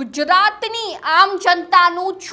ગુજરાતની આમ જનતાનું છ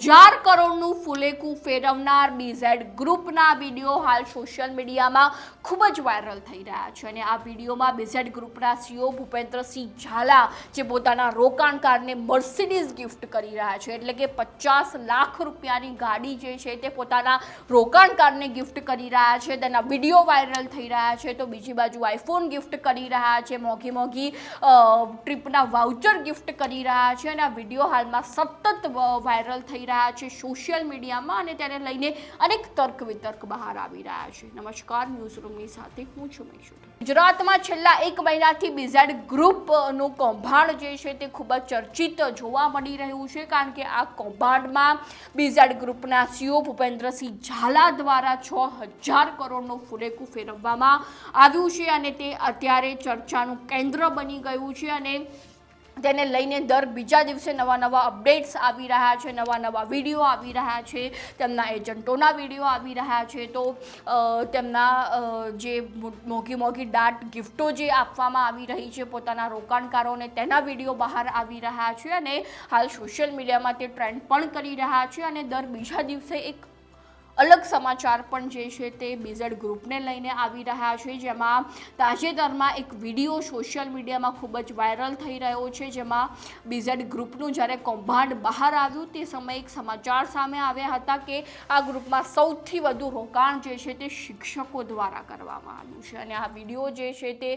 હજાર કરોડનું ફુલેકું ફેરવનાર બીઝેડ ગ્રુપના વીડિયો હાલ સોશિયલ મીડિયામાં ખૂબ જ વાયરલ થઈ રહ્યા છે અને આ વિડીયોમાં બીઝેડ ગ્રુપના સીઓ ભૂપેન્દ્રસિંહ ઝાલા જે પોતાના રોકાણકારને મર્સિડીઝ ગિફ્ટ કરી રહ્યા છે, એટલે કે પચાસ લાખ રૂપિયાની ગાડી જે છે તે પોતાના રોકાણકારને ગિફ્ટ કરી રહ્યા છે, તેના વીડિયો વાયરલ થઈ રહ્યા છે, તો બીજી બાજુ આઈફોન ગિફ્ટ કરી રહ્યા છે, મોંઘી મોંઘી ટ્રીપના વાઉચર ગિફ્ટ કરી રહ્યા છે અને આ વીડિયો હાલમાં સતત વાયરલ થઈ રહ્યા છે સોશિયલ મીડિયામાં અને તેને લઈને અનેક તર્ક વિતર્ક બહાર આવી રહ્યા છે. નમસ્કાર, ન્યૂઝરૂમની સાથે હું છું મૈસુર ગુજરાતમાં છેલ્લા એક મહિનાથી બીઝેડ ગ્રુપનું કૌભાંડ જે છે તે ખૂબ જ ચર્ચિત જોવા મળી રહ્યું છે કારણ કે આ કૌભાંડમાં બીઝેડ ગ્રુપના સીઓ ભૂપેન્દ્રસિંહ ઝાલા દ્વારા છ હજાર કરોડનું ફુરેકું ફેરવવામાં આવ્યું છે અને તે અત્યારે ચર્ચાનું કેન્દ્ર બની ગયું છે અને તેને લઈને દર બીજા દિવસે નવા નવા અપડેટ્સ આવી રહ્યા છે, નવા નવા વીડિયો આવી રહ્યા છે, તેમના એજન્ટોના વીડિયો આવી રહ્યા છે. તો તેમના જે મોંઘી મોંઘી દાટ ગિફ્ટો જે આપવામાં આવી રહી છે, પોતાના રોકાણકારોને તેના વીડિયો બહાર આવી રહ્યા છે અને હાલ સોશિયલ મીડિયામાં તે ટ્રેન્ડ પણ કરી રહ્યા છે અને દર બીજા દિવસે એક અલગ સમાચાર પણ જે છે તે બીઝેડ ગ્રુપને લઈને આવી રહ્યા છે. જેમાં તાજેતરમાં એક વીડિયો સોશિયલ મીડિયામાં ખૂબ જ વાયરલ થઈ રહ્યો છે. જેમાં બીઝેડ ગ્રુપનું જ્યારે કૌભાંડ બહાર આવ્યું તે સમયે એક સમાચાર સામે આવ્યા હતા કે આ ગ્રુપમાં સૌથી વધુ રોકાણ જે છે તે શિક્ષકો દ્વારા કરવામાં આવ્યું છે. અને આ વીડિયો જે છે તે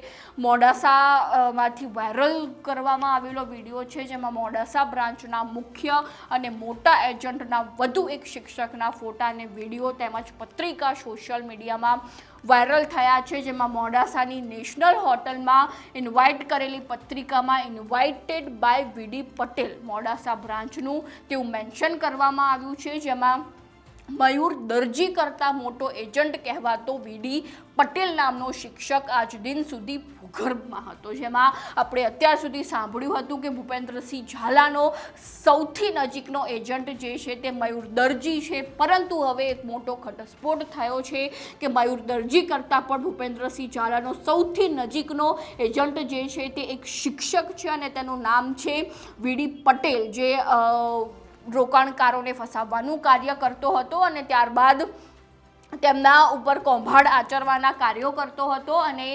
મોડાસામાંથી વાયરલ કરવામાં આવેલો વીડિયો છે, જેમાં મોડાસા બ્રાન્ચના મુખ્ય અને મોટા એજન્ટના વધુ એક શિક્ષકના ફોટા અને વીડિયો તેમજ પત્રિકા સોશિયલ મીડિયામાં વાયરલ થયા છે, જેમાં મોડાસાની નેશનલ હોટલમાં ઇન્વાઇટ કરેલી પત્રિકામાં invited by VD Patel. Modasa બ્રાન્ચનું તેવું મેન્શન કરવામાં આવ્યું છે, જેમાં મયુર દરજી કરતાં મોટો એજન્ટ કહેવાતો વીડી પટેલ નામનો શિક્ષક આજ દિન સુધી ભૂગર્ભમાં હતો, જેમાં આપણે અત્યાર સુધી સાંભળ્યું હતું કે ભૂપેન્દ્રસિંહ ઝાલાનો સૌથી નજીકનો એજન્ટ જે છે તે મયુર દરજી છે. પરંતુ હવે એક મોટો ઘટસ્ફોટ થયો છે કે મયુર દરજી કરતાં પણ ભૂપેન્દ્રસિંહ ઝાલાનો સૌથી નજીકનો એજન્ટ જે છે તે એક શિક્ષક છે અને તેનું નામ છે વીડી પટેલ, જે રોકાણકારોને ફસાવવાનું કાર્ય કરતો હતો અને ત્યારબાદ તેમના ઉપર કૌભાંડ આચરવાના કાર્યો કરતો હતો અને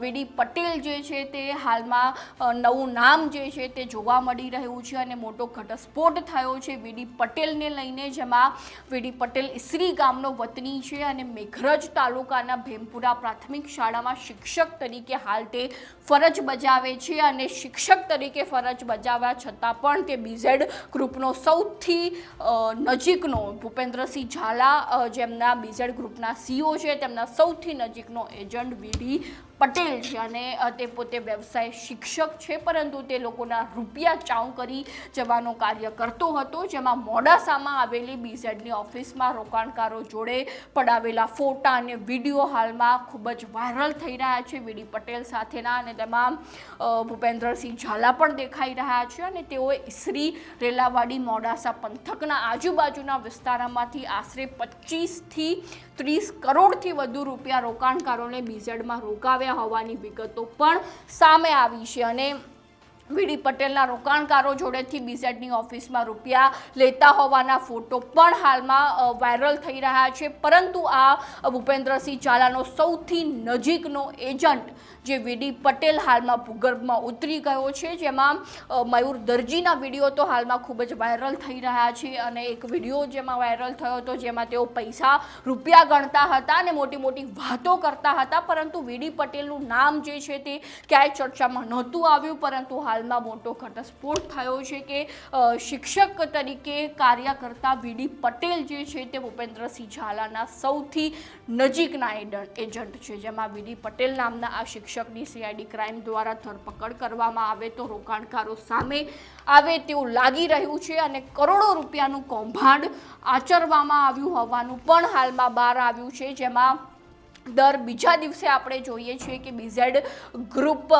વીડી પટેલ જે છે તે હાલમાં નવું નામ જે છે તે જોવા મળી રહ્યું છે અને મોટો ઘટસ્ફોટ થયો છે. વીડી પટેલને લઈને જેમાં વીડી પટેલ ઇસરી ગામનો વતની છે અને મેઘરજ તાલુકાના ભેમપુરા પ્રાથમિક શાળામાં શિક્ષક તરીકે હાલ તે ફરજ બજાવે છે અને શિક્ષક તરીકે ફરજ બજાવવા છતાં પણ તે બીઝેડ ગ્રુપનો સૌથી નજીકનો ભૂપેન્દ્રસિંહ ઝાલા જેમના બીઝેડ ગ્રુપના સીઓ છે, તેમના સૌથી નજીકનો એજન્ટ વીડી પટેલ છે અને તે પોતે વ્યવસાય શિક્ષક છે, પરંતુ તે લોકોના રૂપિયા ચાઉ કરી જવાનું કાર્ય કરતો હતો, જેમાં મોડાસામાં આવેલી બીઝેડની ઓફિસમાં રોકાણકારો જોડે પડાવેલા ફોટા અને વીડિયો હાલમાં ખૂબ જ વાયરલ થઈ રહ્યા છે. વીડી પટેલ સાથેના અને તેમાં ભૂપેન્દ્રસિંહ ઝાલા પણ દેખાઈ રહ્યા છે અને તેઓએ ઈસરી રેલાવાડી મોડાસા પંથકના આજુબાજુના વિસ્તારોમાંથી આશરે પચીસથી ત્રીસ કરોડથી વધુ રૂપિયા રોકાણકારોને બીઝેડમાં રોકાવ્યા હોવાની વિગતો પણ સામે આવી છે અને વીડી પટેલના રોકાણકારો જોડેથી બીઝેડની ઓફિસમાં રૂપિયા લેતા હોવાના ફોટો પણ હાલમાં વાયરલ થઈ રહ્યા છે. પરંતુ આ ભૂપેન્દ્રસિંહ ઝાલાનો સૌથી નજીકનો એજન્ટ જે વીડી પટેલ હાલમાં ભૂગર્ભમાં ઉતરી ગયો છે, જેમાં મયુર દરજીના વીડિયો તો હાલમાં ખૂબ જ વાયરલ થઈ રહ્યા છે અને એક વીડિયો જેમાં વાયરલ થયો હતો, જેમાં તેઓ પૈસા રૂપિયા ગણતા હતા અને મોટી મોટી વાતો કરતા હતા, પરંતુ વીડી પટેલનું નામ જે છે તે ક્યાંય ચર્ચામાં નહોતું આવ્યું, પરંતુ હાલમાં મોટો ઘટસ્ફોટ થયો છે કે શિક્ષક તરીકે કાર્ય કરતા વીડી પટેલ જે છે તે ભૂપેન્દ્રસિંહ ઝાલાના સૌથી નજીકના એજન્ટ છે, જેમાં વીડી પટેલ નામના આ શિક્ષકની સીઆઈડી ક્રાઇમ દ્વારા ધરપકડ કરવામાં આવે તો રોકાણકારો સામે આવે તેવું લાગી રહ્યું છે અને કરોડો રૂપિયાનું કૌભાંડ આચરવામાં આવ્યું હોવાનું પણ હાલમાં બહાર આવ્યું છે, જેમાં દર બીજા દિવસે આપણે જોઈએ છીએ કે બીઝેડ ગ્રુપ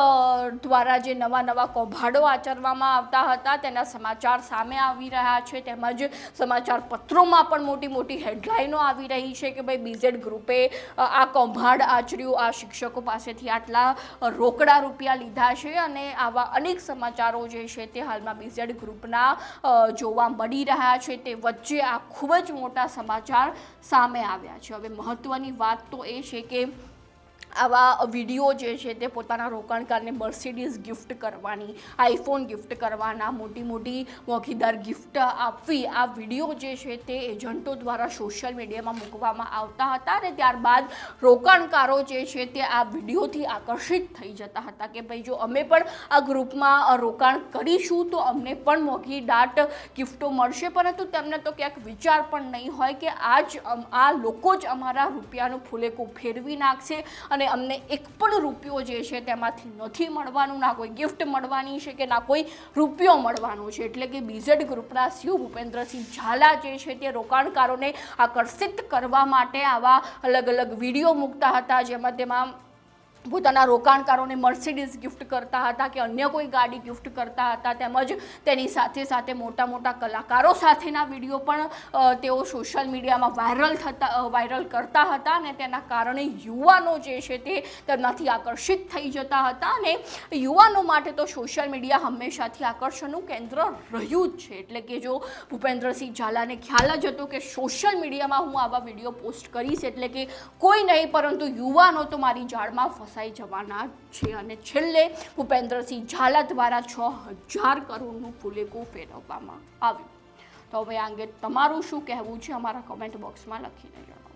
દ્વારા જે નવા નવા કૌભાંડો આચરવામાં આવતા હતા, તેના સમાચાર સામે આવી રહ્યા છે. તેમજ સમાચાર પત્રોમાં પણ મોટી મોટી હેડલાઇનો આવી રહી છે કે ભાઈ બીઝેડ ગ્રુપે આ કૌભાંડ આચર્યું, આ શિક્ષકો પાસેથી આટલા રોકડા રૂપિયા લીધા છે અને આવા અનેક સમાચારો જે છે તે હાલમાં બીઝેડ ગ્રુપના જોવા મળી રહ્યા છે. તે વચ્ચે આ ખૂબ જ મોટા સમાચાર સામે આવ્યા છે. હવે મહત્ત્વની વાત તો એ છે કે આવા વીડિયો જે છે તે પોતાના રોકાણકારને મર્સિડીઝ ગિફ્ટ કરવાની આઈફોન ગિફ્ટ કરવાના, મોટી મોટી મોખીદાર ગિફ્ટ આપવી. આ વીડિયો જે છે તે એજન્ટો દ્વારા સોશિયલ મીડિયામાં મૂકવામાં આવતા હતા અને ત્યારબાદ રોકાણકારો જે છે તે આ વિડીયોથી આકર્ષિત થઈ જતા હતા કે ભાઈ જો અમે પણ આ ગ્રુપમાં રોકાણ કરીશું તો અમને પણ મોંઘી ગિફ્ટો મળશે. પરંતુ તેમને તો ક્યાંક વિચાર પણ નહીં હોય કે આ જ આ લોકો જ અમારા રૂપિયાનું ફૂલેકું ફેરવી નાખશે અને અમને એક પણ રૂપિયો જે છે તેમાંથી નથી મળવાનું, ના કોઈ ગિફ્ટ મળવાની છે કે ના કોઈ રૂપિયો મળવાનો છે. એટલે કે બીઝેડ ગ્રુપના સીઓ ભૂપેન્દ્રસિંહ ઝાલા જે છે તે રોકાણકારોને આકર્ષિત કરવા માટે આવા અલગ અલગ વીડિયો મૂકતા હતા, જેમાં તેમાં પોતાના રોકાણકારોને મર્સિડીઝ ગિફ્ટ કરતા હતા કે અન્ય કોઈ ગાડી ગિફ્ટ કરતા હતા તેમજ તેની સાથે સાથે મોટા મોટા કલાકારો સાથેના વીડિયો પણ તેઓ સોશિયલ મીડિયામાં વાયરલ થતા વાયરલ કરતા હતા અને તેના કારણે યુવાનો જે છે તે તેમનાથી આકર્ષિત થઈ જતા હતા અને યુવાનો માટે તો સોશિયલ મીડિયા હંમેશાથી આકર્ષણનું કેન્દ્ર રહ્યું જ છે. એટલે કે જો ભૂપેન્દ્રસિંહ ઝાલાને ખ્યાલ જ હતો કે સોશિયલ મીડિયામાં હું આવા વીડિયો પોસ્ટ કરીશ એટલે કે કોઈ નહીં, પરંતુ યુવાનો તો મારી જાળમાં ફસાઈ જવાના છે અને છેલ્લે ભૂપેન્દ્રસિંહ ઝાલા દ્વારા છ હજાર કરોડનું ફુલેકું ફેરવવામાં આવ્યું. તો હવે આ અંગે તમારું શું કહેવું છે? અમારા કમેન્ટ બોક્સમાં લખીને જણાવો.